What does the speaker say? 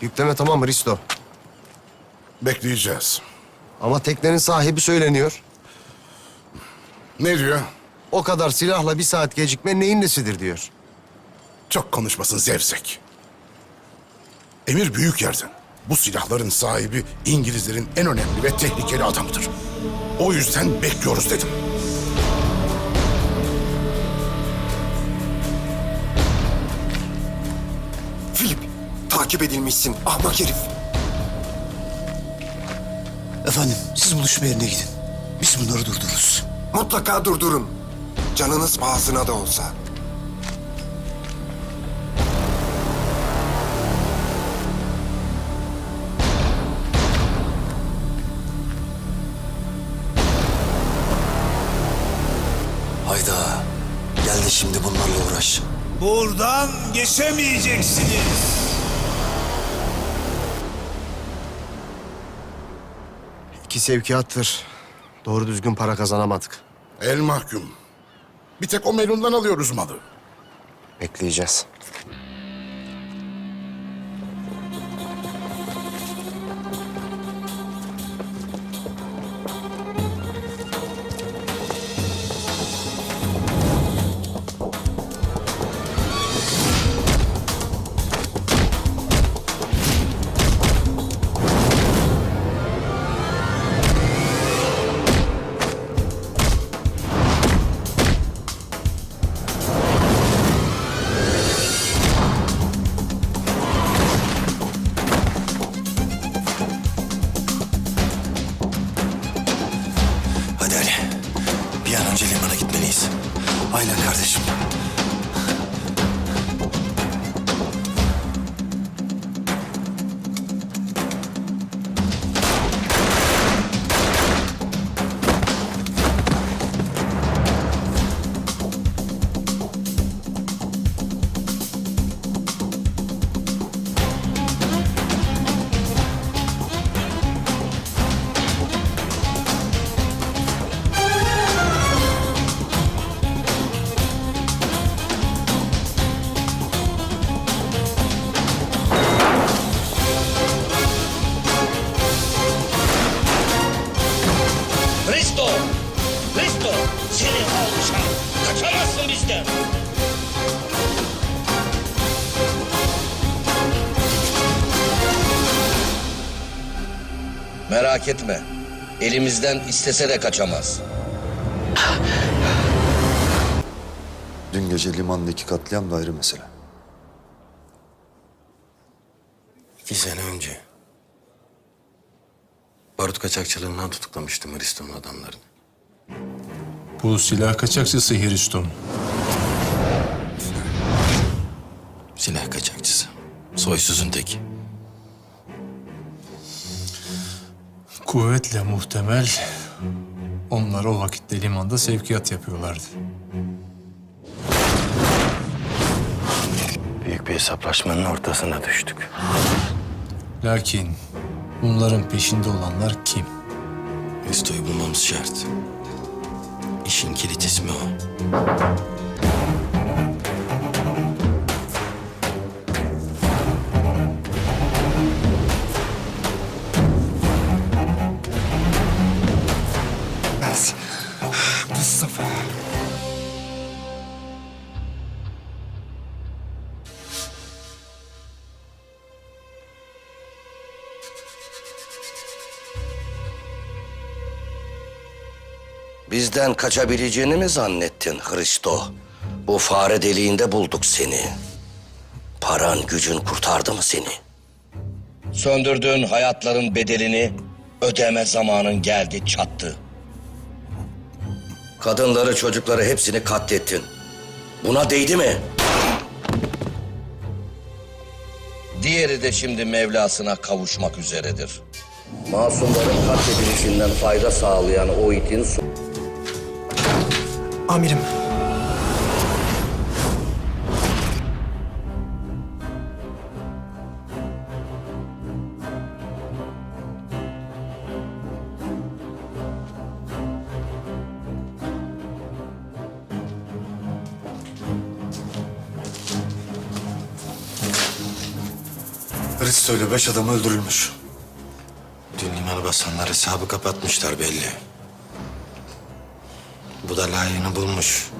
Yükleme tamam Risto. Bekleyeceğiz. Ama teknenin sahibi söyleniyor. Ne diyor? O kadar silahla bir saat gecikme neyin nesidir diyor. Çok konuşmasın zevzek. Emir büyük yerden. Bu silahların sahibi İngilizlerin en önemli ve tehlikeli adamıdır. O yüzden bekliyoruz dedim. Filip, takip edilmişsin ahmak herif. Efendim siz buluşma yerine gidin. Biz bunları durdururuz. Mutlaka durdurun. Canınız pahasına da olsa. Hayda. Gel de şimdi bunlarla uğraş. Buradan geçemeyeceksiniz. İki sevkiyattır. Doğru düzgün para kazanamadık. El mahkum. Bir tek o melundan alıyoruz malı. Bekleyeceğiz. Hadi Ali. Bir an önce limana gitmeliyiz. Aynen kardeşim. Bizden! Merak etme. Elimizden istese de kaçamaz. Dün gece limandaki katliam da ayrı mesele. İki sene önce. Barut kaçakçılığından tutuklamıştım Hristiyan adamlarını. Bu silah kaçakçısı Hriston. Silah kaçakçısı. Soysuzun teki. Kuvvetle muhtemel onlar o vakitte limanda sevkiyat yapıyorlardı. Büyük bir hesaplaşmanın ortasına düştük. Lakin bunların peşinde olanlar kim? Hristo'yu bulmamız şart. İşin kilit ismi o. Bizden kaçabileceğini mi zannettin Hristo? Bu fare deliğinde bulduk seni. Paran gücün kurtardı mı seni? Söndürdüğün hayatların bedelini ödeme zamanın geldi çattı. Kadınları çocukları hepsini katlettin. Buna değdi mi? Diğeri de şimdi Mevlasına kavuşmak üzeredir. Masumların katledilişinden fayda sağlayan o itin Amirim. Risto beş adam öldürülmüş. Dün limanı basanlar hesabı kapatmışlar belli. Bu da layığını bulmuş.